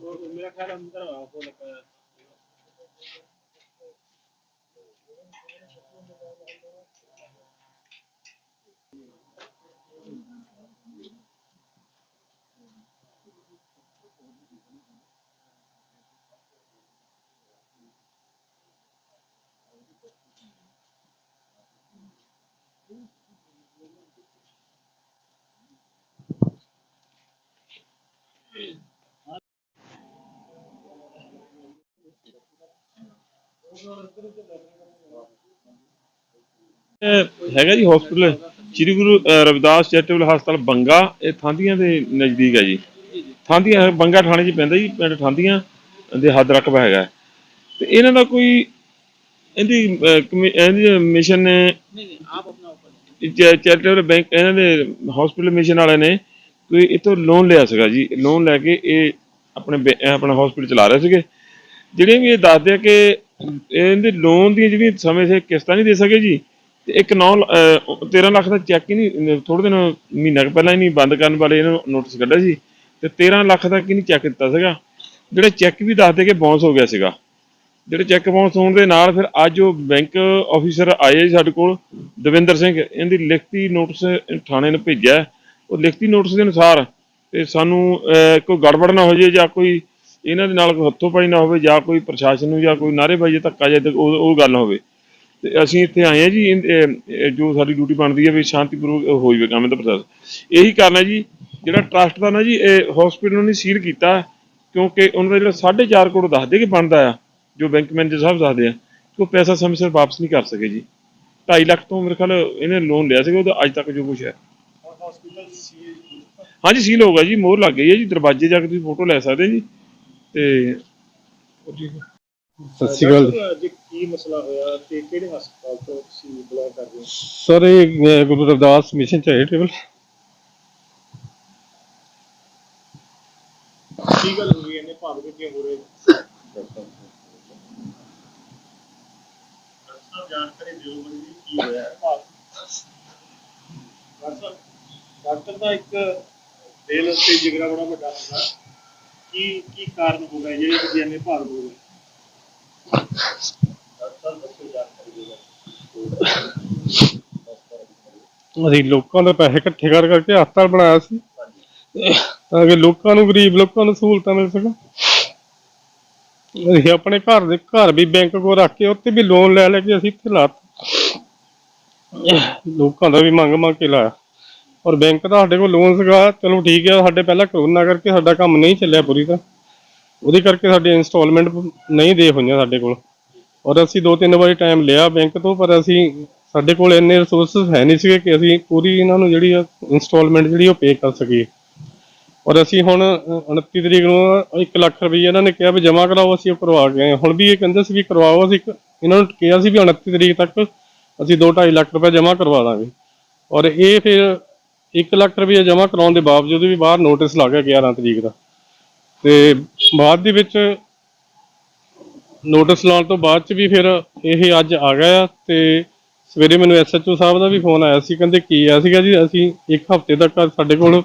ਮੇਰਾ ਖਿਆਲ ਅੰਦਰ ਆ ਉਹ ਲੱਗਾ ਇਹ ਹੈਗਾ ਜੀ ਹਸਪੀਟਲ ਸ੍ਰੀ ਗੁਰੂ ਅਹ, ਰਵਿਦਾਸ ਚੈਰੀਟੇਬਲ ਹਸਪਤਾਲ ਬੰਗਾ ਇਹ ਥਾਂਦੀਆਂ ਦੇ ਨਜ਼ਦੀਕ ਹੈ ਜੀ। ਥਾਂਦੀਆਂ ਬੰਗਾ ਥਾਣੇ 'ਚ ਪੈਂਦਾ ਜੀ ਪਿੰਡ ਥਾਂਦੀਆਂ ਦੇ ਹੱਦ ਰਕਬਾ ਹੈਗਾ। ਹੈ। ਤੇ ਇਹਨਾਂ ਦਾ ਕੋਈ ਇਹਦੀ ਅਹ, ਕਮੀ- ਇਹਦੀ ਮਿਸ਼ਨ ਨੇ ਚੈਰੀਟੇਬਲ ਬੈਂਕ ਇਹਨਾਂ ਦੇ ਹਸਪੀਟਲ ਮਿਸ਼ਨ ਵਾਲਿਆਂ ਨੇ ਕੋਈ ਇਤੋਂ ਲੋਨ ਲਿਆ ਸੀਗਾ ਜੀ। ਲੋਨ ਲੈ ਕੇ ਇਹ ਆਪਣੇ ਬੈ- ਆਪਣਾ ਹਸਪੀਟਲ ਚਲਾ ਰਹੇ ਸੀਗੇ। ਜਿਹੜੇ ਵੀ ਇਹ ਦੱਸਦੇ ਆ ਕਿ ਇਹਦੇ ਲੋਨ ਦੀਆਂ ਜਿਹੜੀਆਂ ਸਮੇਂ ਸਿਰ ਕਿਸ਼ਤਾਂ ਨਹੀਂ ਦੇ ਸਕੇ ਜੀ, ਤੇ ਇੱਕ 9 13 ਲੱਖ ਦਾ ਚੈੱਕ ਹੀ ਨਹੀਂ ਥੋੜੇ ਦਿਨ, ਮਹੀਨਾ ਕੁ ਪਹਿਲਾਂ ਹੀ ਨਹੀਂ ਬੰਦ ਕਰਨ ਵਾਲੇ ਇਹਨਾਂ ਨੂੰ ਨੋਟਿਸ ਕੱਢਿਆ ਸੀ, ਤੇ 13 ਲੱਖ ਦਾ ਕੀ ਨਹੀਂ ਚੈੱਕ ਦਿੱਤਾ ਸੀਗਾ। ਜਿਹੜੇ ਚੈੱਕ ਵੀ ਦੱਸਦੇ ਕਿ ਬਾਉਂਸ ਹੋ ਗਿਆ ਸੀਗਾ। ਜਿਹੜੇ ਚੈੱਕ ਬਾਉਂਸ ਹੋਣ ਦੇ ਨਾਲ ਫਿਰ ਅੱਜ ਉਹ ਬੈਂਕ ਆਫੀਸਰ ਆਏ ਜੀ ਸਾਡੇ ਕੋਲ, ਦਵਿੰਦਰ ਸਿੰਘ, ਇਹਦੀ ਲਿਖਤੀ ਨੋਟਿਸ ਥਾਣੇ ਨੂੰ ਭੇਜਿਆ। ਉਹ ਲਿਖਤੀ ਨੋਟਿਸ ਦੇ ਅਨੁਸਾਰ ਤੇ ਸਾਨੂੰ ਕੋਈ ਗੜਬੜ ਨਾ ਹੋ ਜੇ ਜਾਂ ਕੋਈ ਇਹਨਾਂ ਦੇ ਨਾਲ ਕੋਈ ਹੱਥੋਂ ਪਾਈ ਨਾ ਹੋਵੇ ਜਾਂ ਕੋਈ ਪ੍ਰਸ਼ਾਸਨ ਨੂੰ ਜਾਂ ਕੋਈ ਨਾਅਰੇਬਾਜ਼ੀ ਧੱਕਾ ਜੇ ਉਹ ਉਹ ਗੱਲ ਹੋਵੇ। ਤੇ ਅਸੀਂ ਇੱਥੇ ਆਏ ਆ ਜੀ ਜੋ ਸਾਡੀ ਡਿਊਟੀ ਬਣਦੀ ਹੈ ਵੀ ਸ਼ਾਂਤੀਪੂਰਵਕ ਹੋ ਜਾਵੇ ਕੰਮ ਦਾ ਪ੍ਰੋਸੈਸ। ਇਹੀ ਕਾਰਨ ਹੈ ਜੀ ਜਿਹੜਾ ਟਰਸਟ ਦਾ ਨਾ ਜੀ ਇਹ ਹਸਪੀਟਲ ਨੇ ਸੀਲ ਕੀਤਾ ਕਿਉਂਕਿ ਉਹਨਾਂ ਦਾ ਜਿਹੜਾ 4.5 ਕਰੋੜ ਦੱਸਦੇ ਕਿ ਬਣਦਾ ਆ ਜੋ ਬੈਂਕ ਮੈਨੇਜਰ ਸਾਹਿਬ ਦੱਸਦੇ ਆ ਕਿ ਉਹ ਪੈਸਾ ਸਮੇਂ ਸਿਰ ਵਾਪਸ ਨਹੀਂ ਕਰ ਸਕੇ ਜੀ। 2.5 ਲੱਖ ਤੋਂ ਮੇਰੇ ਖਿਆਲ ਇਹਨੇ ਲੋਨ ਲਿਆ ਸੀਗਾ ਉਹਦਾ ਅੱਜ ਤੱਕ ਜੋ ਕੁਝ ਹੈ। ਹਾਂਜੀ ਸੀਲ ਹੋ ਗਿਆ ਜੀ ਮੋਹਰ ਲੱਗ ਗਈ ਹੈ ਜੀ ਦਰਵਾਜ਼ੇ ਜਾ ਕੇ ਤੁਸੀਂ ਫੋਟੋ ਲੈ ਸਕਦੇ ਜੀ। ਤੇ ਸਤਿ ਸ਼੍ਰੀ ਅਕਾਲ। ਜੀ। ਅੱਜ ਕੀ ਮਸਲਾ ਹੋਇਆ ਤੇ ਕਿਹੜੇ ਹਸਪਤਾਲ ਤੋਂ ਤੁਸੀਂ ਬਿਲੋਂਗ ਕਰਦੇ ਹੋ? ਸਰ ਇਹ ਅਹ, ਗੁਰੂ ਰਵਿਦਾਸ ਮਿਸ਼ਨ ਚੈਰੀਟੇਬਲ ਕੀ ਗੱਲ ਹੋਈ? ਇਹਨੇ ਭਾਵ ਕਿਉਂ ਹੋ ਰਹੇ? ਡਾਕਟਰ ਜਾਣਕਾਰੀ ਦਿਓ ਮੈਨੂੰ ਕੀ ਹੋਇਆ। ਹੈ ਭਾਵ ਡਾਕਟਰ ਡਾਕਟਰ ਦਾ ਇੱਕ ਦਿਲ ਤੇ ਜਿਗਰਾ ਬੜਾ ਵੱਡਾ ਹੁੰਦਾ। ਕੀ ਕੀ ਕਾਰਨ ਹੋ ਗਿਆ? ਜਿਹੜੇ ਕਿ ਐਨੇ ਭਾਰ ਹੋ ਗਏ। ਅਸੀਂ ਲੋਕਾਂ ਦੇ ਪੈਸੇ ਇਕੱਠੇ ਕਰ ਕਰਕੇ ਹਸਪਤਾਲ ਬਣਾਇਆ ਸੀ। ਤਾਂ ਕਿ ਲੋਕਾਂ ਨੂੰ ਗਰੀਬ ਲੋਕਾਂ ਨੂੰ ਸਹੂਲਤਾਂ ਮਿਲ ਸਕਣ। ਅਸੀਂ ਆਪਣੇ ਘਰ ਦੇ, ਘਰ ਵੀ ਬੈਂਕ ਕੋਲ ਰੱਖ ਕੇ ਉੱਤੇ ਵੀ ਲੋਨ ਲੈ ਲੈ ਕੇ ਅਸੀਂ ਇੱਥੇ ਲਾਤਾ ਲੋਕਾਂ ਦਾ ਵੀ ਮੰਗ ਮੰਗ ਕੇ ਲਾਇਆ। ਔਰ ਬੈਂਕ ਦਾ ਸਾਡੇ ਕੋਲ ਲੋਨ ਸੀਗਾ ਚਲੋ ਠੀਕ ਹੈ ਸਾਡੇ ਪਹਿਲਾਂ ਕਰੋਨਾ ਕਰਕੇ ਸਾਡਾ ਕੰਮ ਨਹੀਂ ਚੱਲਿਆ ਪੂਰੀ ਤਰ੍ਹਾਂ ਉਹਦੇ ਕਰਕੇ ਸਾਡੀ ਇਨਸਟਾਲਮੈਂਟ ਨਹੀਂ ਦੇ ਹੋਈਆਂ ਸਾਡੇ ਕੋਲ। ਔਰ ਅਸੀਂ ਦੋ ਤਿੰਨ ਵਾਰੀ ਟਾਈਮ ਲਿਆ ਬੈਂਕ ਤੋਂ ਪਰ ਅਸੀਂ ਸਾਡੇ ਕੋਲ ਇੰਨੇ ਰਿਸੋਰਸਸ ਹੈ ਨਹੀਂ ਸੀਗੇ ਕਿ ਅਸੀਂ ਪੂਰੀ ਇਹਨਾਂ ਨੂੰ ਜਿਹੜੀ ਇਨਸਟਾਲਮੈਂਟ ਜਿਹੜੀ ਉਹ ਪੇ ਕਰ ਸਕੀਏ। ਔਰ ਅਸੀਂ ਹੁਣ ਅ, 29 ਤਰੀਕ ਨੂੰ 1 ਲੱਖ ਰੁਪਏ ਇਹਨਾਂ ਨੇ ਕਿਹਾ ਵੀ ਜਮ੍ਹਾਂ ਕਰਾਓ ਅਸੀਂ ਉਹ ਕਰਵਾ ਕੇ ਹੁਣ ਵੀ ਇਹ ਕਹਿੰਦੇ ਸੀ ਵੀ ਕਰਵਾਓ ਅਸੀਂ ਇੱਕ- ਇਹਨਾਂ ਨੂੰ ਕਿਹਾ ਸੀ ਵੀ 29 ਤਰੀਕ ਤੱਕ ਅਸੀਂ 2.5 ਲੱਖ ਰੁਪਏ ਜਮ੍ਹਾਂ ਕਰਵਾ ਦਾਂਗੇ। ਔਰ ਇਹ ਫਿਰ 1 ਲੱਖ ਰੁਪਏ ਜਮ੍ਹਾਂ ਕਰਾਉਣ ਦੇ ਬਾਵਜੂਦ ਵੀ ਬਾਹਰ ਨੋਟਿਸ ਲੱਗ ਗਿਆ 11 ਤਰੀਕ ਦਾ। ਤੇ ਬਾਅਦ ਦੇ ਵਿੱਚ ਨੋਟਿਸ ਲਾਉਣ ਤੋਂ ਬਾਅਦ ਚ ਵੀ ਫਿਰ ਇਹ ਅੱਜ ਆ ਗਿਆ ਤੇ ਸਵੇਰੇ ਮੈਨੂੰ ਐਸਐਚਓ ਸਾਹਿਬ ਦਾ ਵੀ ਫੋਨ ਆਇਆ ਸੀ, ਕਹਿੰਦੇ ਕੀ ਆ? ਸੀਗਾ ਜੀ, ਅਸੀਂ ਇੱਕ ਹਫ਼ਤੇ ਤੱਕ ਸਾਡੇ ਕੋਲ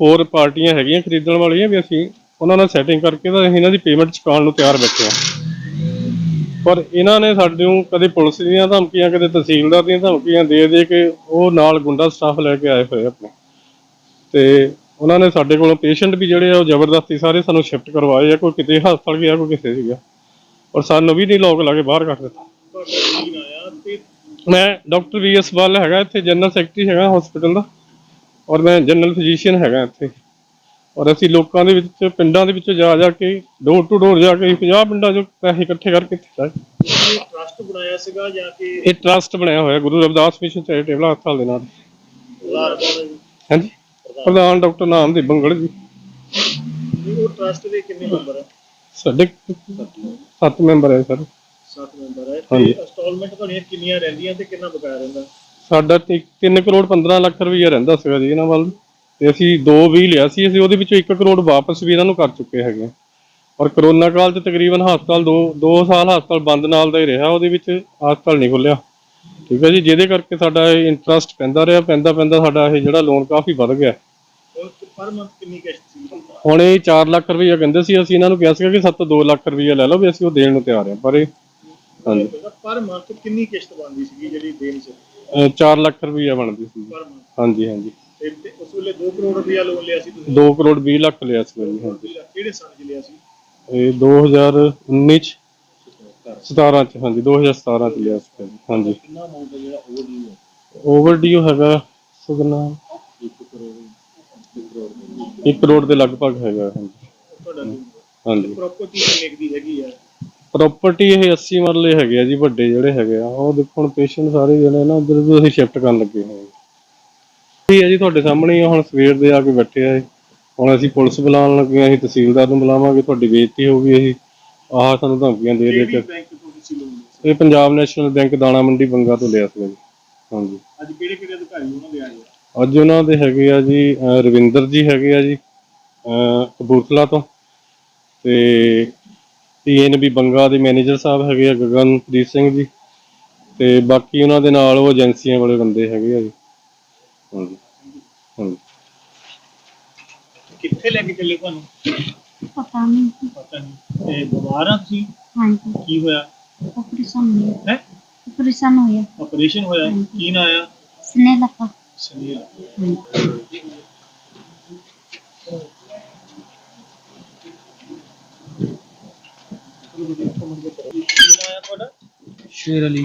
ਹੋਰ ਪਾਰਟੀਆਂ ਹੈਗੀਆਂ ਖਰੀਦਣ ਵਾਲੀਆਂ ਵੀ ਅਸੀਂ ਉਹਨਾਂ ਨਾਲ ਸੈਟਿੰਗ ਕਰਕੇ ਤਾਂ ਅਸੀਂ ਇਹਨਾਂ ਦੀ ਪੇਮੈਂਟ ਚੁਕਾਉਣ ਨੂੰ ਤਿਆਰ ਬੈਠੇ ਹਾਂ ਪਰ ਇਹਨਾਂ ਨੇ ਸਾਡੇ ਕਦੇ ਪੁਲਿਸ ਦੀਆਂ ਧਮਕੀਆਂ, ਕਦੇ ਤਹਿਸੀਲਦਾਰ ਦੀਆਂ ਧਮਕੀਆਂ ਦੇ ਦੇ ਕੇ ਉਹ ਨਾਲ ਗੁੰਡਾ ਸਟਾਫ ਲੈ ਕੇ ਆਏ ਹੋਏ ਆਪਣੇ। ਤੇ ਉਹਨਾਂ ਨੇ ਸਾਡੇ ਕੋਲੋਂ ਪੇਸ਼ੈਂਟ ਵੀ ਜਿਹੜੇ ਆ ਉਹ ਜ਼ਬਰਦਸਤੀ ਸਾਰੇ ਸਾਨੂੰ ਸ਼ਿਫਟ ਕਰਵਾਏ ਆ, ਕੋਈ ਕਿਤੇ ਹਸਪਤਾਲ ਗਿਆ, ਕੋਈ ਕਿਸੇ ਸੀ ਗਿਆ। ਔਰ ਸਾਨੂੰ ਵੀ ਨਹੀਂ ਲੋਕ ਲਾ ਕੇ ਬਾਹਰ ਕੱਢ ਦਿੱਤਾ। ਮੈਂ ਡਾਕਟਰ ਵੀ ਐਸ ਬਾਲ ਹੈਗਾ ਇੱਥੇ, ਜਨਰਲ ਸੈਕਟਰੀ ਹੈਗਾ ਹਸਪੀਟਲ ਦਾ। ਔਰ ਮੈਂ ਜਨਰਲ ਫਿਜ਼ੀਸ਼ੀਅਨ ਹੈਗਾ ਇੱਥੇ। ਔਰ ਅਸੀਂ ਲੋਕਾਂ ਦੇ ਵਿੱਚ ਪਿੰਡਾਂ ਦੇ ਵਿੱਚ ਜਾ ਜਾ ਕੇ ਡੋਰ ਟੂ ਡੋਰ ਜਾ ਕੇ 50 ਪਿੰਡਾਂ ਚੋਂ ਪੈਸੇ ਇਕੱਠੇ ਕਰਕੇ ਲਾਏ ਇਹ ਟਰਸਟ ਬਣਾਇਆ ਸੀਗਾ ਜਾਂ ਕਿ ਇਹ ਟਰਸਟ ਬਣਿਆ ਹੋਇਆ ਗੁਰੂ ਰਵਿਦਾਸ ਮਿਸ਼ਨ ਚੈਰੀਟੇਬਲ ਹਸਪਤਾਲ ਦੇ ਨਾਲ। ਹਾਂਜੀ? ਪ੍ਰਧਾਨ ਡਾਕਟਰ ਨਾਮ ਦੇ ਬੰਗੜ ਜੀ। ਉਹ ਟਰਸਟ ਦੇ ਕਿੰਨੇ ਮੈਂਬਰ ਹੈ ਸਾਡੇ ਸੱਤ ਮੈਂਬਰ ਹੈ ਸਰ। 7 ਮੈਂਬਰ ਹੈ ਹਾਂਜੀ। ਤੇ ਇੰਸਟਾਲਮੈਂਟ ਤੁਹਾਡੀਆਂ ਕਿੰਨੀਆਂ ਰਹਿੰਦੀਆਂ ਤੇ ਕਿੰਨਾ ਬਕਾਇਆ ਰਹਿੰਦਾ? ਸਾਡਾ 3 ਕਰੋੜ 15 ਲੱਖ ਰੁਪਈਆ ਰਹਿੰਦਾ ਸੀਗਾ ਜੀ ਇਹਨਾਂ ਵੱਲ। ਤੇ ਅਸੀਂ ਦੋ ਵੀ ਲਿਆ ਸੀ ਅਸੀਂ ਉਹਦੇ ਵਿੱਚੋਂ 1 ਕਰੋੜ ਵਾਪਸ ਵੀ ਇਹਨਾਂ ਨੂੰ ਕਰ ਚੁੱਕੇ ਹੈਗੇ। ਔਰ ਕਰੋਨਾ ਕਾਲ 'ਚ ਤਕਰੀਬਨ ਹਸਪਤਾਲ 2 2 ਸਾਲ ਹਸਪਤਾਲ ਬੰਦ ਨਾਲ ਦਾ ਹੀ ਰਿਹਾ ਉਹਦੇ ਵਿੱਚ ਹਸਪਤਾਲ ਨਹੀਂ ਖੁੱਲਿਆ ਠੀਕ ਹੈ ਜੀ ਜਿਹਦੇ ਕਰਕੇ ਸਾਡਾ ਇਹ ਇੰਟਰਸਟ ਪੈਂਦਾ ਰਿਹਾ ਪੈਂਦਾ ਪੈਂਦਾ ਸਾਡਾ ਇਹ ਜਿਹੜਾ ਲੋਨ ਕਾਫੀ ਵੱਧ ਗਿਆ। ਪਰ ਮੰਥ ਕਿੰਨੀ ਕਿਸ਼ਤ ਸੀ? ਹੁਣ ਇਹ 4 ਲੱਖ ਰੁਪਈਆ ਕਹਿੰਦੇ ਸੀ ਅਸੀਂ ਇਹਨਾਂ ਨੂੰ ਕਿਹਾ ਸੀਗਾ ਕਿ ਸੱਤ 2 ਲੱਖ ਰੁਪਈਆ ਲੈ ਲਓ ਵੀ ਅਸੀਂ ਉਹ ਦੇਣ ਨੂੰ ਤਿਆਰ ਹਾਂ ਪਰ ਇਹ ਹਾਂਜੀ। ਪਰ ਮੰਥ ਕਿੰਨੀ ਕਿਸ਼ਤ ਬਣਦੀ ਸੀਗੀ ਜਿਹੜੀ ਦੇਣੀ ਸੀ ਅਹ 4 ਲੱਖ ਰੁਪਈਆ ਬਣਦੀ ਸੀ। ਹਾਂਜੀ ਹਾਂਜੀ। ਤੇ ਤੇ ਉਸ ਵੇਲੇ 2 ਕਰੋੜ ਰੁਪਇਆ ਲੋਨ ਲਿਆ ਸੀ ਤੁਸੀਂ? 2 ਕਰੋੜ 20 ਲੱਖ ਲਿਆ ਸੀ ਜੀ ਕਿਹੜੇ ਸਾਲ 'ਚ ਲਿਆ ਸੀ? ਇਹ 2019 ਚ 17 ਚ। ਹਾਂਜੀ 2017 ਚ ਲਿਆ ਸੀ ਹਾਂਜੀ। ਕਿੰਨਾ ਅਮਾਉਂਟ ਹੈ ਜਿਹੜਾ ਹੋਰ ਨਹੀਂ ਹੈ? ਓਵਰਡਿਊ ਹੈਗਾ ਸੁਗਨਾ 1 ਕਰੋੜ ਦੇ ਲਗਭਗ ਹੈਗਾ ਹਾਂਜੀ। ਹਾਂਜੀ। ਪ੍ਰੋਪਰਟੀ ਕਿੰਨੇ ਦੀ ਹੈਗੀ ਆ? ਪ੍ਰਾਪਰਟੀ ਇਹ 80 ਮਰਲੇ ਹੈਗੇ ਆ ਜੀ ਵੱਡੇ ਜਿਹੜੇ ਹੈਗੇ ਆ। ਉਹ ਦੇਖੋ ਹੁਣ ਪੇਸ਼ੈਂਟ ਸਾਰੇ ਜਿਹੜੇ ਨਾ ਉਧਰ ਵੀ ਅਸੀਂ ਸ਼ਿਫਟ ਕਰਨ ਲੱਗੇ ਹੋਏ ਇਹ ਹੈ ਜੀ ਤੁਹਾਡੇ ਸਾਹਮਣੇ ਹੀ ਆ, ਹੁਣ ਸਵੇਰ ਦੇ ਆ ਕੇ ਬੈਠੇ ਆ ਇਹ। ਹੁਣ ਅਸੀਂ ਪੁਲਿਸ ਬੁਲਾਉਣ ਲੱਗੇ ਆ ਅਸੀਂ ਤਹਿਸੀਲਦਾਰ ਨੂੰ ਬੁਲਾਵਾਂਗੇ ਤੁਹਾਡੀ ਬੇਇੱਜ਼ਤੀ ਹੋਊਗੀ ਅਸੀਂ ਆਹ ਸਾਨੂੰ ਧਮਕੀਆਂ ਦੇ ਦੇ ਕਿਹੜੀ ਕੇ। ਬੈਂਕ ਤੋਂ ਤੁਸੀਂ ਲੋਨ ਲਿਆ ਸੀ ਇਹ ਪੰਜਾਬ ਨੈਸ਼ਨਲ ਬੈਂਕ ਦਾਣਾ ਮੰਡੀ ਬੰਗਾ ਤੋਂ ਲਿਆ ਸੀ। ਜੀ ਹਾਂਜੀ। ਅੱਜ ਕਿਹੜੇ ਕਿਹੜੇ ਅਧਿਕਾਰੀ ਉਹਨਾਂ ਦੇ ਆਏ ਆ? ਅੱਜ ਉਹਨਾਂ ਦੇ ਹੈਗੇ ਆ ਜੀ ਅਹ ਰਵਿੰਦਰ ਜੀ ਹੈਗੇ ਆ ਜੀ ਅਹ ਕਪੂਰਥਲਾ ਤੋਂ। ਤੇ ਪੀਐਨਬੀ ਬੰਗਾ ਦੇ ਮੈਨੇਜਰ ਸਾਹਿਬ ਹੈਗੇ ਆ ਗਗਨਪ੍ਰੀਤ ਸਿੰਘ ਜੀ। ਤੇ ਬਾਕੀ ਉਹਨਾਂ ਦੇ ਨਾਲ ਉਹ ਏਜੰਸੀਆਂ ਵਾਲੇ ਬੰਦੇ ਹੈਗੇ ਆ ਜੀ। ਹਾਂਜੀ ਹਾਂਜੀ ਕਿੱਥੇ ਲੈ ਕੇ ਚੱਲੇ ਤੁਹਾਨੂੰ? ਪਤਾ ਨਹੀਂ ਪਤਾ ਨਹੀਂ। ਤੇ ਬਿਮਾਰ ਆ ਤੁਸੀਂ? ਹਾਂਜੀ। ਕੀ ਹੋਇਆ? ਆਪਰੇਸ਼ਨ ਹੋਇਆ। ਹੈ? ਆਪਰੇਸ਼ਨ ਹੋਇਆ। ਆਪਰੇਸ਼ਨ ਹੋਇਆ। ਕੀ ਨਾ ਆਇਆ? ਸਨੇ ਲੱਗਾ ਸਨੇ ਸ਼ੇਰ ਅਲੀ।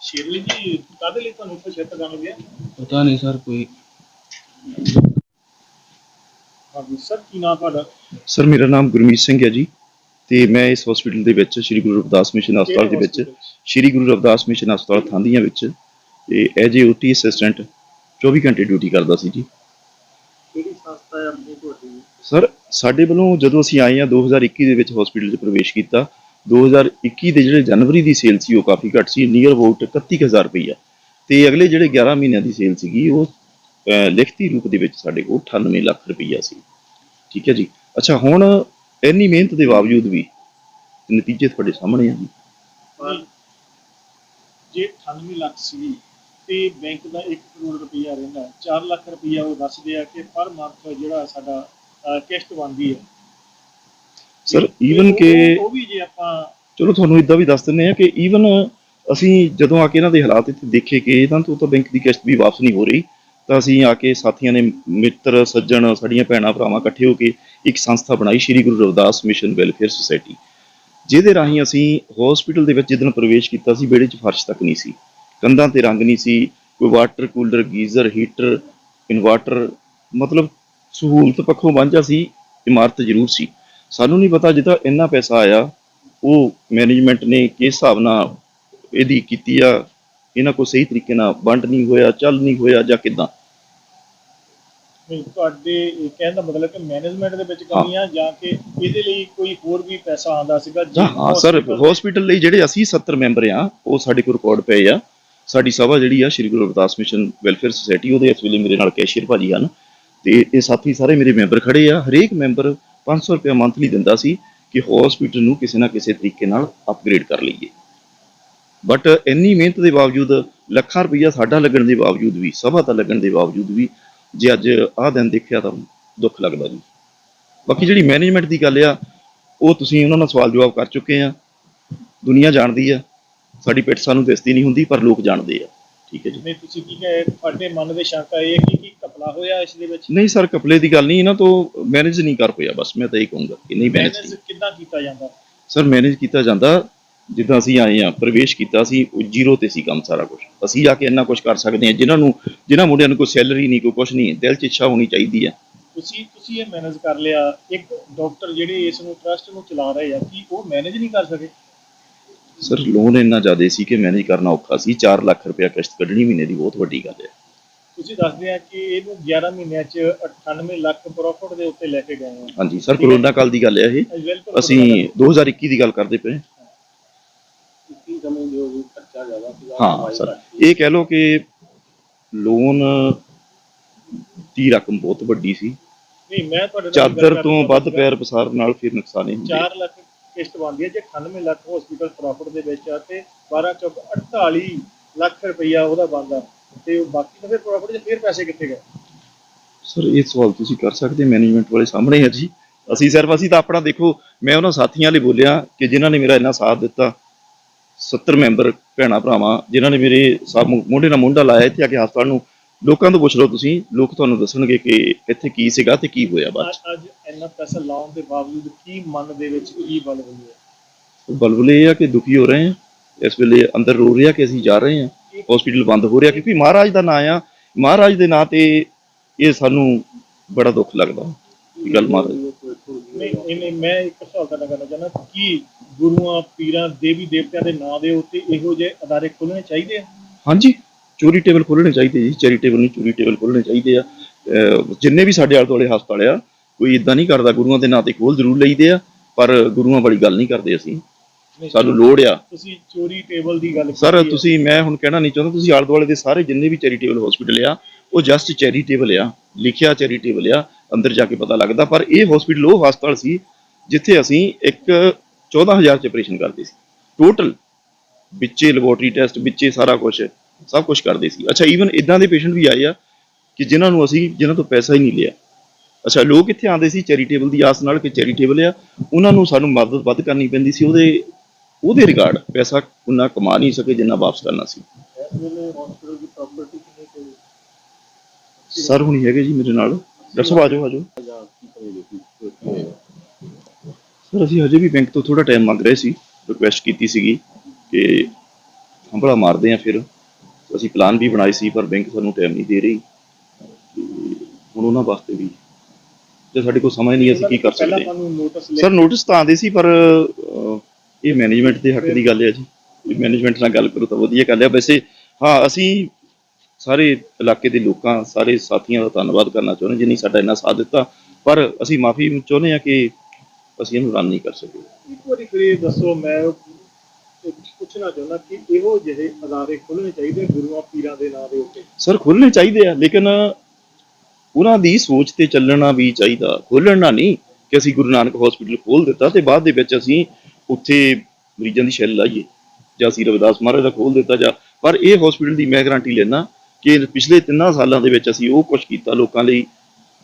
ਸ਼ੇਰ ਅਲੀ ਜੀ ਕਾਹਦੇ ਲਈ ਤੁਹਾਨੂੰ ਇੱਥੇ ਸ਼ਿਫਟ ਕਰਨ ਗਿਆ? ਪਤਾ ਨਹੀਂ ਸਰ ਕੋਈ। ਸਰ ਮੇਰਾ ਨਾਮ ਗੁਰਮੀਤ ਸਿੰਘ ਹੈ ਜੀ ਤੇ ਮੈਂ ਇਸ ਹਸਪੀਟਲ ਦੇ ਵਿੱਚ ਸ਼੍ਰੀ ਗੁਰੂ ਰਵਿਦਾਸ ਮਿਸ਼ਨ ਹਸਪਤਾਲ ਦੇ ਵਿੱਚ ਸ਼੍ਰੀ ਗੁਰੂ ਰਵਿਦਾਸ ਮਿਸ਼ਨ ਹਸਪਤਾਲ ਥਾਂਦੀਆਂ ਵਿੱਚ ਤੇ ਐਜ ਏ ਓਟੀ ਅਸਿਸਟੈਂਟ 24 ਘੰਟੇ ਡਿਊਟੀ ਕਰਦਾ ਸੀ ਜੀ। ਸਰ ਸਾਡੇ ਵੱਲੋਂ ਜਦੋਂ ਅਸੀਂ ਆਏ ਆ 2021 ਦੇ ਵਿੱਚ ਹਸਪੀਟਲ 'ਚ ਪ੍ਰਵੇਸ਼ ਕੀਤਾ 2021 ਦੇ ਜਿਹੜੇ ਜਨਵਰੀ ਦੀ ਸੇਲ ਸੀ ਉਹ ਕਾਫੀ ਘੱਟ ਸੀ ਨੀਅਰ ਅਬਾਊਟ 31000 ਰੁਪਈਆ। ਤੇ ਅਗਲੇ ਜਿਹੜੇ 11 ਮਹੀਨਿਆਂ ਦੀ ਸੇਲ ਸੀਗੀ ਉਹ ਲਿਖਤੀ ਰੂਪ ਦੇ ਵਿੱਚ ਸਾਡੇ ਕੋਲ 98 ਲੱਖ ਰੁਪਈਆ ਸੀ। ਠੀਕ ਹੈ ਜੀ? ਅੱਛਾ ਹੁਣ ਇੰਨੀ ਮਿਹਨਤ ਦੇ ਬਾਵਜੂਦ ਵੀ ਨਤੀਜੇ ਤੁਹਾਡੇ ਸਾਹਮਣੇ ਆ ਜੀ। ਜੇ 98 ਲੱਖ ਸੀ ਤੇ ਬੈਂਕ ਦਾ 1 ਕਰੋੜ ਰੁਪਈਆ ਰਹਿੰਦਾ 4 ਲੱਖ ਰੁਪਈਆ ਉਹ ਦੱਸਦੇ ਆ ਕਿ ਪਰ ਮੰਥ ਜਿਹੜਾ ਸਾਡਾ ਕਿਸ਼ਤ ਬਣਦੀ ਹੈ। ਸਰ ਈਵਨ ਕਿ ਉਹ ਵੀ ਜੇ ਆਪਾਂ ਚਲੋ ਤੁਹਾਨੂੰ ਇਦਾਂ ਵੀ ਦੱਸ ਦਿੰਦੇ ਆ ਕਿ ਈਵਨ ਅਸੀਂ ਜਦੋਂ ਆ ਕੇ ਇਹਨਾਂ ਦੇ ਹਾਲਾਤ ਇੱਥੇ ਦੇਖੇ ਕਿ ਇਹਨਾਂ ਤੋਂ ਤਾਂ ਬੈਂਕ ਦੀ ਕਿਸ਼ਤ ਵੀ ਵਾਪਸ ਨਹੀਂ ਹੋ ਰਹੀ। ਤਾਂ ਅਸੀਂ ਆ ਕੇ ਸਾਥੀਆਂ ਨੇ ਮਿੱਤਰ, ਸੱਜਣ, ਸਾਡੀਆਂ ਭੈਣਾਂ, ਭਰਾਵਾਂ ਇਕੱਠੇ ਹੋ ਕੇ ਇੱਕ ਸੰਸਥਾ ਬਣਾਈ, Shri Guru Ravidas mission welfare society. ਜਿਹਦੇ ਰਾਹੀਂ ਅਸੀਂ ਹਸਪੀਟਲ ਦੇ ਵਿੱਚ ਜਿੱਦਣ ਪ੍ਰਵੇਸ਼ ਕੀਤਾ ਸੀ, ਵਿਹੜੇ 'ਚ ਫਰਸ਼ ਤੱਕ ਨਹੀਂ ਸੀ। ਕੰਧਾਂ ਤੇ ਰੰਗ ਨਹੀਂ ਸੀ, ਕੋਈ water cooler geyser heater inverter ਮਤਲਬ ਸਹੂਲਤ ਪੱਖੋਂ ਵਾਂਝਾ ਸੀ, ਇਮਾਰਤ ਜ਼ਰੂਰ ਸੀ। ਸਾਨੂੰ ਨਹੀਂ ਪਤਾ ਜਿੱਦਾਂ ਇੰਨਾ ਪੈਸਾ ਆਇਆ, ਉਹ ਮੈਨੇਜਮੈਂਟ ਨੇ ਕਿਸ ਹਿਸਾਬ ਨਾਲ ਇਹਦੀ ਕੀਤੀ ਆ ਇਹਨਾਂ ਕੋ ਸਹੀ ਤਰੀਕੇ ਨਾਲ ਵੰਡ ਨਹੀਂ ਹੋਇਆ ਚੱਲ ਨਹੀਂ ਹੋਇਆ ਜਾਂ ਕਿਦਾਂ? ਨਹੀਂ, ਤੁਹਾਡੇ ਇਹ ਕਹਿਣ ਦਾ ਮਤਲਬ ਕਿ ਮੈਨੇਜਮੈਂਟ ਦੇ ਵਿੱਚ ਕਮੀਆਂ ਜਾਂ ਕਿ ਇਹਦੇ ਲਈ ਕੋਈ ਹੋਰ ਵੀ ਪੈਸਾ ਆਂਦਾ ਸੀਗਾ ਹਾਂ ਸਰ ਹਸਪੀਟਲ ਲਈ ਜਿਹੜੇ ਅਸੀਂ 70 ਮੈਂਬਰ ਆ ਉਹ ਸਾਡੇ ਕੋਲ ਰਿਕਾਰਡ ਪਏ ਆ। ਸਾਡੀ ਸਭਾ ਜਿਹੜੀ ਆ Shri Guru Ravidas mission welfare society ਉਹਦੇ ਇਸ ਵੇਲੇ ਮੇਰੇ ਨਾਲ ਕੈਸ਼ੀਅਰ ਭਾਜੀ ਹਨ। ਤੇ ਇਹ ਸਾਥੀ ਸਾਰੇ ਮੇਰੇ ਮੈਂਬਰ ਖੜੇ ਆ। ਹਰੇਕ ਮੈਂਬਰ 500 ਰੁਪਏ ਮੰਥਲੀ ਦਿੰਦਾ ਸੀ ਕਿ ਹਸਪੀਟਲ ਨੂੰ ਕਿਸੇ ਨਾ ਕਿਸੇ ਤਰੀਕੇ ਨਾਲ ਅਪਗ੍ਰੇਡ ਕਰ ਲਈਏ। ਬਟ ਇੰਨੀ ਮਿਹਨਤ ਦੇ ਬਾਵਜੂਦ ਲੱਖਾਂ ਰੁਪਈਆ ਸਾਡਾ ਲੱਗਣ ਦੇ ਬਾਵਜੂਦ ਵੀ ਸਭਾ ਦਾ ਲੱਗਣ ਦੇ ਬਾਵਜੂਦ ਵੀ ਜੇ ਅੱਜ ਆਹ ਦਿਨ ਦੇਖਿਆ ਤਾਂ ਦੁੱਖ ਲੱਗਦਾ ਜੀ। ਬਾਕੀ ਜਿਹੜੀ ਮੈਨੇਜਮੈਂਟ ਦੀ ਗੱਲ ਆ ਉਹ ਤੁਸੀਂ ਉਹਨਾਂ ਨਾਲ ਸਵਾਲ ਜਵਾਬ ਕਰ ਚੁੱਕੇ ਆ। ਦੁਨੀਆ ਜਾਣਦੀ ਆ ਸਾਡੀ ਪਿੱਠ ਸਾਨੂੰ ਦਿਸਦੀ ਨਹੀਂ ਹੁੰਦੀ ਪਰ ਲੋਕ ਜਾਣਦੇ ਆ। ਠੀਕ ਹੈ ਜੀ। ਨਹੀਂ ਤੁਸੀਂ ਕੀ ਕਹੇ ਤੁਹਾਡੇ ਮਨ ਦੇ ਸ਼ੰਕਾ ਇਹ ਕਿ ਕੀ ਕਪਲਾ ਹੋਇਆ ਇਸ ਦੇ ਵਿੱਚ? ਨਹੀਂ ਸਰ ਕਪਲੇ ਦੀ ਗੱਲ ਨਹੀਂ ਇਹਨਾਂ ਤੋਂ ਮੈਨੇਜ ਨਹੀਂ ਕਰ ਹੋਇਆ ਬਸ ਮੈਂ ਤਾਂ ਇਹ ਕਹੂੰਗਾ ਕਿ ਨਹੀਂ ਮੈਨੇਜ ਕਿੱਦਾਂ ਕੀਤਾ ਜਾਂਦਾ? ਸਰ ਮੈਨੇਜ ਕੀਤਾ ਜਾਂਦਾ ਜਿੱਦਾਂ ਅਸੀਂ ਆਏ ਆ ਪ੍ਰਵੇਸ਼ ਕੀਤਾ ਸੀ ਉਹ ਜ਼ੀਰੋ ਤੇ ਸੀ ਕੰਮ ਸਾਰਾ ਕੁਝ ਅਸੀਂ ਜਾ ਕੇ ਇੰਨਾ ਕੁਝ ਕਰ ਸਕਦੇ ਹਾਂ ਜਿਨ੍ਹਾਂ ਨੂੰ ਜਿਨ੍ਹਾਂ ਮੁੰਡਿਆਂ ਨੂੰ ਕੋਈ ਸੈਲਰੀ ਨਹੀਂ ਕੋਈ ਕੁਝ ਨਹੀਂ ਦਿਲ 'ਚ ਇੱਛਾ ਹੋਣੀ ਚਾਹੀਦੀ ਆ ਤੁਸੀਂ ਤੁਸੀਂ ਇਹ ਮੈਨੇਜ ਕਰ ਲਿਆ ਇੱਕ ਡਾਕਟਰ ਜਿਹੜੇ ਇਸ ਨੂੰ ਟਰਸਟ ਨੂੰ ਚਲਾ ਰਹੇ ਆ ਕੀ ਉਹ ਮੈਨੇਜ ਨਹੀਂ ਕਰ ਸਕੇ? ਸਰ ਲੋਨ ਇੰਨਾ ਜ਼ਿਆਦਾ ਸੀ ਕਿ ਮੈਨੇਜ ਕਰਨਾ ਔਖਾ ਸੀ 4 ਲੱਖ ਰੁਪਇਆ ਕਿਸ਼ਤ ਕੱਢਣੀ ਮਹੀਨੇ ਦੀ ਬਹੁਤ ਵੱਡੀ ਗੱਲ ਹੈ। ਤੁਸੀਂ ਦੱਸਦੇ ਆ ਕਿ ਇਹਨੂੰ 11 ਮਹੀਨਿਆਂ ਚ 98 ਲੱਖ ਪ੍ਰੋਫਿਟ ਦੇ ਉੱਤੇ ਲੈ ਕੇ ਗਏ ਆ। ਹਾਂਜੀ ਸਰ ਕਰੋਨਾ ਕਾਲ ਦੀ ਗੱਲ ਹੈ ਇਹ। ਅਸੀਂ 2021 ਦੀ ਗੱਲ ਕਰਦੇ ਪਏ। ਹਾਂ। ਹੋ ਖਰਚਾ ਜ਼ਿਆਦਾ ਸੀਗਾ ਹਾਂ ਸਰ। ਇਹ ਕਹਿ ਲਓ ਕਿ ਲੋਨ ਦੀ ਰਕਮ ਬਹੁਤ ਵੱਡੀ ਸੀ। ਨਹੀਂ ਮੈਂ ਤੁਹਾਡੇ ਨਾਲ ਚਾਦਰ ਤੋਂ ਵੱਧ ਸੀਗਾ। ਪੈਰ ਪਸਾਰ ਨਾਲ ਫਿਰ ਨੁਕਸਾਨ ਹੀ ਹੁੰਦੇ 4 ਲੱਖ ਕਿਸ਼ਤ ਬਣਦੀ ਹੈ ਜੇ 98 ਲੱਖ ਹਸਪੀਟਲ ਪ੍ਰਾਫਿਟ ਦੇ ਵਿੱਚ ਆ ਤੇ 12 ਚੌਕ 48 ਲੱਖ ਰੁਪਈਆ ਉਹਦਾ ਬਣਦਾ। ਤੇ ਉਹ ਬਾਕੀ ਤਾਂ ਫਿਰ ਪ੍ਰਾਫਿਟ 'ਚ ਫਿਰ ਪੈਸੇ ਕਿੱਥੇ ਗਏ? ਸਰ ਇਹ ਸਵਾਲ ਤੁਸੀਂ ਕਰ ਸਕਦੇ ਮੈਨੇਜਮੈਂਟ ਵਾਲੇ ਸਾਹਮਣੇ ਹੈ ਜੀ। ਅਸੀਂ ਸਿਰਫ ਅਸੀਂ ਤਾਂ ਆਪਣਾ ਦੇਖੋ ਮੈਂ ਉਹਨਾਂ ਸਾਥੀਆਂ ਲਈ ਬੋਲਿਆ ਕਿ ਜਿਨ੍ਹਾਂ ਨੇ ਮੇਰਾ ਇੰਨਾ ਸਾਥ ਦਿੱਤਾ 70 ਮੈਂਬਰ ਭੈਣਾ ਭਰਾਵਾਂ ਜਿਨ੍ਹਾਂ ਨੇ ਮੇਰੇ ਸਾਹ ਮੋਢੇ ਨਾਲ ਮੋਢਾ ਲਾਇਆ ਇੱਥੇ ਆ ਕੇ ਹਸਪਤਾਲ ਨੂੰ ਲੋਕਾਂ ਤੋਂ ਪੁੱਛ ਲਓ ਤੁਸੀਂ ਲੋਕ ਤੁਹਾਨੂੰ ਦੱਸਣਗੇ ਕਿ ਇੱਥੇ ਕੀ ਸੀਗਾ ਤੇ ਕੀ ਹੋਇਆ ਬਾਅਦ 'ਚ। ਅੱਜ ਇੰਨਾ ਪੈਸਾ ਲਾਉਣ ਦੇ ਬਾਵਜੂਦ ਕੀ ਮਨ ਦੇ ਵਿੱਚ ਕੀ ਬਲ ਹੈ ਬਲਬਲੇ ਇਹ ਆ ਕਿ ਦੁਖੀ ਹੋ ਰਹੇ ਹਾਂ ਇਸ ਵੇਲੇ ਅੰਦਰ ਰੋ ਰਿਹਾ ਕਿ ਅਸੀਂ ਜਾ ਰਹੇ ਹਾਂ ਹਸਪੀਟਲ ਬੰਦ ਹੋ ਰਿਹਾ ਕਿਉਂਕਿ ਮਹਾਰਾਜ ਦਾ ਨਾਂ ਆ ਮਹਾਰਾਜ ਦੇ ਨਾਂ ਤੇ ਇਹ ਸਾਨੂੰ ਬੜਾ ਦੁੱਖ ਲੱਗਦਾ ਇਹ ਗੱਲ ਮਹਾਰਾਜ ਨਹੀਂ ਨਹੀਂ ਨਹੀਂ, ਮੈਂ ਇੱਕ ਸਵਾਲ ਤੁਹਾਡਾ ਕਰਨਾ ਚਾਹੁੰਦਾ ਕੀ ਗੁਰੂਆਂ ਪੀਰਾਂ ਦੇਵੀ ਦੇਵਤਿਆਂ ਦੇ ਨਾਂ ਦੇ ਉੱਤੇ ਇਹੋ ਜਿਹੇ ਅਦਾਰੇ ਖੋਲ੍ਹਣੇ ਚਾਹੀਦੇ ਆ? ਹਾਂਜੀ ਚੋਰੀ ਟੇਬਲ ਖੋਲ੍ਹਣੇ ਚਾਹੀਦੇ ਜੀ ਚੈਰੀਟੇਬਲ ਨਹੀਂ ਚੋਰੀ ਟੇਬਲ ਖੋਲ੍ਹਣੇ ਚਾਹੀਦੇ ਆ। ਅਹ ਜਿੰਨੇ ਵੀ ਸਾਡੇ ਆਲੇ ਦੁਆਲੇ ਹਸਪਤਾਲ ਆ ਕੋਈ ਇਦਾਂ ਨਹੀਂ ਕਰਦਾ ਗੁਰੂਆਂ ਦੇ ਨਾਂ ਤੇ ਖੋਲ ਜ਼ਰੂਰ ਲਈਦੇ ਆ ਪਰ ਗੁਰੂਆਂ ਵਾਲੀ ਗੱਲ ਨਹੀਂ ਕਰਦੇ ਅਸੀਂ। ਸਾਨੂੰ ਲੋੜ ਆ। ਤੁਸੀਂ ਚੋਰੀ ਟੇਬਲ ਦੀ ਗੱਲ ਸਰ ਕੀਤੀ ਹੈ। ਤੁਸੀਂ ਮੈਂ ਹੁਣ ਕਹਿਣਾ ਨਹੀਂ ਚਾਹੁੰਦਾ ਤੁਸੀਂ ਆਲੇ ਦੁਆਲੇ ਦੇ ਸਾਰੇ ਜਿੰਨੇ ਵੀ ਚੈਰੀਟੇਬਲ ਹਸਪੀਟਲ ਆ ਉਹ ਜਸਟ ਚੈਰੀਟੇਬਲ ਆ ਲਿਖਿਆ ਚੈਰੀਟੇਬਲ ਆ ਅੰਦਰ ਜਾ ਕੇ ਪਤਾ ਲੱਗਦਾ ਪਰ ਇਹ ਹਸਪੀਟਲ ਉਹ ਹਸਪਤਾਲ ਸੀ ਜਿੱਥੇ ਅਸੀਂ ਇੱਕ 14000 ਚ ਆਪਰੇਸ਼ਨ ਕਰਦੇ ਸੀ। ਟੋਟਲ ਵਿੱਚੇ ਲੈਬੋਰਟਰੀ ਟੈਸਟ ਵਿੱਚੇ ਸਾਰਾ ਕੁਝ ਸਭ ਕੁਝ ਕਰਦੇ ਸੀ। ਅੱਛਾ ਈਵਨ ਇਦਾਂ ਦੇ ਪੇਸ਼ੈਂਟ ਵੀ ਆਏ ਆ ਕਿ ਜਿਨ੍ਹਾਂ ਨੂੰ ਅਸੀਂ, ਜਿਨ੍ਹਾਂ ਤੋਂ ਪੈਸਾ ਹੀ ਨਹੀਂ ਲਿਆ। ਅੱਛਾ, ਲੋਕ ਇੱਥੇ ਆਉਂਦੇ ਸੀ ਚੈਰੀਟੇਬਲ ਦੀ ਆਸ ਨਾਲ ਕਿ ਚੈਰੀਟੇਬਲ ਆ, ਉਹਨਾਂ ਨੂੰ ਸਾਨੂੰ ਮਦਦ ਵੱਧ ਕਰਨੀ ਪੈਂਦੀ ਸੀ। ਉਹਦੇ ਉਹਦੇ ਰਿਗਾਰਡ ਪੈਸਾ ਉਹਨਾਂ ਕਮਾ ਨਹੀਂ ਸਕੇ ਜਿੰਨਾ ਵਾਪਸ ਕਰਨਾ ਸੀ। ਸਰ ਹੁਣੀ ਹੈਗੇ ਜੀ ਮੇਰੇ ਨਾਲ। ਡਾਕਟਰ ਸਾਹਿਬ ਆਜੋ ਆਜੋ ਸਰ ਅਸੀਂ ਹਜੇ ਵੀ ਬੈਂਕ ਤੋਂ ਥੋੜਾ ਟਾਈਮ ਮੰਗ ਰਹੇ ਸੀ ਰਿਕੁਐਸਟ ਕੀਤੀ ਸੀਗੀ ਕਿ ਹੰਬੜਾ ਮਾਰਦੇ ਆ ਫਿਰ। ਅਸੀਂ ਪਲਾਨ ਵੀ ਬਣਾਏ ਸੀ ਪਰ ਬੈਂਕ ਸਾਨੂੰ ਟਾਈਮ ਨਹੀਂ ਦੇ ਰਹੀ। ਹੁਣ ਉਹਨਾਂ ਵਾਸਤੇ ਵੀ। ਜੇ ਸਾਡੇ ਕੋਲ ਸਮਾਂ ਹੀ ਨਹੀਂ ਅਸੀਂ ਕੀ ਕਰ ਸਕਦੇ ਸਰ ਨੋਟਿਸ ਤਾਂ ਆਉਂਦੇ ਸੀ ਪਰ ਇਹ ਮੈਨੇਜਮੈਂਟ ਦੇ ਹੱਕ ਦੀ ਗੱਲ ਹੈ ਜੀ। ਮੈਨੇਜਮੈਂਟ ਨਾਲ ਗੱਲ ਕਰੋ ਤਾਂ ਵਧੀਆ ਗੱਲ ਹੈ। ਵੈਸੇ ਹਾਂ ਅਸੀਂ ਸਾਰੇ ਇਲਾਕੇ ਦੇ ਲੋਕਾਂ ਸਾਰੇ ਸਾਥੀਆਂ ਦਾ ਧੰਨਵਾਦ ਕਰਨਾ ਚਾਹੁੰਦੇ ਜਿਨ੍ਹਾਂ ਸਾਡਾ ਇੰਨਾ ਸਾਥ ਦਿੱਤਾ। ਪਰ ਅਸੀਂ ਮਾਫੀ ਚਾਹੁੰਦੇ ਹਾਂ ਕਿ ਅਸੀਂ ਇਹਨੂੰ ਰਨ ਨਹੀਂ ਕਰ ਸਕੇ। ਇੱਕ ਵਾਰੀ ਫਿਰ ਇਹ ਦੱਸੋ ਮੈਂ ਪੁੱਛਣਾ ਚਾਹੁੰਦਾ ਕਿ ਇਹੋ ਜਿਹੇ ਅਦਾਰੇ ਖੋਲ੍ਹਣੇ ਚਾਹੀਦੇ ਗੁਰੂਆਂ ਪੀਰਾਂ ਦੇ ਨਾਂ ਦੇ ਉੱਤੇ? ਸਰ ਖੋਲ੍ਹਣੇ ਚਾਹੀਦੇ ਆ ਲੇਕਿਨ ਉਹਨਾਂ ਦੀ ਸੋਚ ਤੇ ਚੱਲਣਾ ਵੀ ਚਾਹੀਦਾ। ਖੋਲ੍ਹਣਾ ਨਹੀਂ ਕਿ ਅਸੀਂ ਗੁਰੂ ਨਾਨਕ ਹਸਪੀਟਲ ਖੋਲ ਦਿੱਤਾ ਤੇ ਬਾਅਦ ਦੇ ਵਿੱਚ ਅਸੀਂ ਉੱਥੇ ਮਰੀਜ਼ਾਂ ਦੀ ਸ਼ੈਲ ਲਾਈਏ ਜਾਂ ਅਸੀਂ ਰਵਿਦਾਸ ਮਹਾਰਾਜ ਦਾ ਖੋਲ ਦਿੱਤਾ ਜਾਂ ਪਰ ਇਹ ਹਸਪੀਟਲ ਦੀ ਮੈਂ ਗਾਰੰਟੀ ਲੈਣਾ ਕਿ ਪਿਛਲੇ ਤਿੰਨਾਂ ਸਾਲਾਂ ਦੇ ਵਿੱਚ ਅਸੀਂ ਉਹ ਕੁਝ ਕੀਤਾ ਲੋਕਾਂ ਲਈ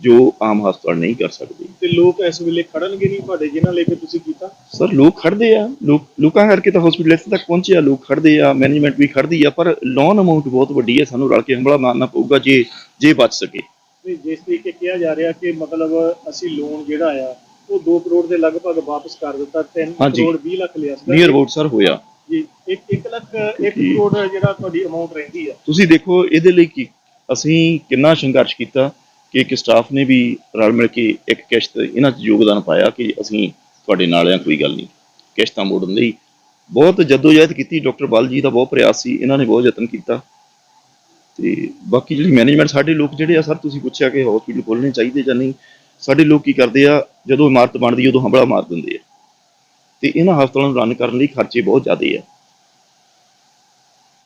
ਜੋ ਆਮ ਹਸਪਤਾਲ ਨਹੀਂ ਕਰ ਸਕਦੇ। ਤੇ ਲੋਕ ਇਸ ਵੇਲੇ ਖੜਨਗੇ ਨਹੀਂ ਤੁਹਾਡੇ ਜਿਨ੍ਹਾਂ ਲੈ ਕੇ ਤੁਸੀਂ ਕੀਤਾ? ਸਰ ਲੋਕ ਖੜਦੇ ਆ। ਲੋਕ ਲੋਕਾਂ ਕਰਕੇ ਤਾਂ ਹਸਪੀਟਲ ਇੱਥੇ ਤੱਕ ਪਹੁੰਚੇ ਆ। ਲੋਕ ਖੜਦੇ ਆ ਮੈਨੇਜਮੈਂਟ ਵੀ ਖੜਦੀ ਆ ਪਰ ਲੋਨ ਅਮਾਉਂਟ ਬਹੁਤ ਵੱਡੀ ਹੈ ਸਾਨੂੰ ਰਲ ਕੇ ਹੰਬਲਾ ਮਾਰਨਾ ਪਊਗਾ ਜੇ ਜੇ ਬਚ ਸਕੇ। ਵੀ ਜਿਸ ਤਰੀਕੇ ਕਿਹਾ ਜਾ ਰਿਹਾ ਕਿ ਮਤਲਬ ਅਸੀਂ ਲੋਨ ਜਿਹੜਾ ਆ ਉਹ 2 ਕਰੋੜ ਦੇ ਲਗਭਗ ਵਾਪਸ ਕਰ ਦਿੱਤਾ। 3 ਹਾਂਜੀ। ਕਰੋੜ 20 ਲੱਖ ਲਿਆ ਸੀਗਾ ਨੀਅਰ ਅਬਾਊਟ ਸਰ ਹੋਇਆ। ਜੀ 1 1 ਲੱਖ 1 ਕਰੋੜ ਜਿਹੜਾ ਤੁਹਾਡੀ ਅਮਾਉਂਟ ਰਹਿੰਦੀ ਆ। ਤੁਸੀਂ ਦੇਖੋ ਇਹਦੇ ਲਈ ਕੀ ਅਸੀਂ ਕਿੰਨਾ ਸੰਘਰਸ਼ ਕੀਤਾ। ਕਿ ਇੱਕ ਸਟਾਫ ਨੇ ਵੀ ਰਲ ਮਿਲ ਕੇ ਇੱਕ ਕਿਸ਼ਤ ਇਹਨਾਂ 'ਚ ਯੋਗਦਾਨ ਪਾਇਆ ਕਿ ਅਸੀਂ ਤੁਹਾਡੇ ਨਾਲ ਆ ਕੋਈ ਗੱਲ ਨਹੀਂ। ਕਿਸ਼ਤਾਂ ਮੋੜਨ ਲਈ ਬਹੁਤ ਜਦੋਜਹਿਦ ਕੀਤੀ। ਡਾਕਟਰ ਬਲ ਜੀ ਦਾ ਬਹੁਤ ਪ੍ਰਯਾਸ ਸੀ। ਇਹਨਾਂ ਨੇ ਬਹੁਤ ਯਤਨ ਕੀਤਾ। ਤੇ ਬਾਕੀ ਜਿਹੜੀ ਮੈਨੇਜਮੈਂਟ ਸਾਡੇ ਲੋਕ ਜਿਹੜੇ ਆ, ਸਰ, ਤੁਸੀਂ ਪੁੱਛਿਆ ਕਿ ਹਸਪੀਟਲ ਖੋਲਣੇ ਚਾਹੀਦੇ ਜਾਂ ਨਹੀਂ, ਸਾਡੇ ਲੋਕ ਕੀ ਕਰਦੇ ਆ, ਜਦੋਂ ਇਮਾਰਤ ਬਣਦੀ, ਉਦੋਂ ਹੰਬਲਾ ਮਾਰ ਦਿੰਦੇ ਆ। ਤੇ ਇਹਨਾਂ ਹਸਪਤਾਲਾਂ ਨੂੰ ਰਨ ਕਰਨ ਲਈ ਖਰਚੇ ਬਹੁਤ ਜ਼ਿਆਦੇ ਆ।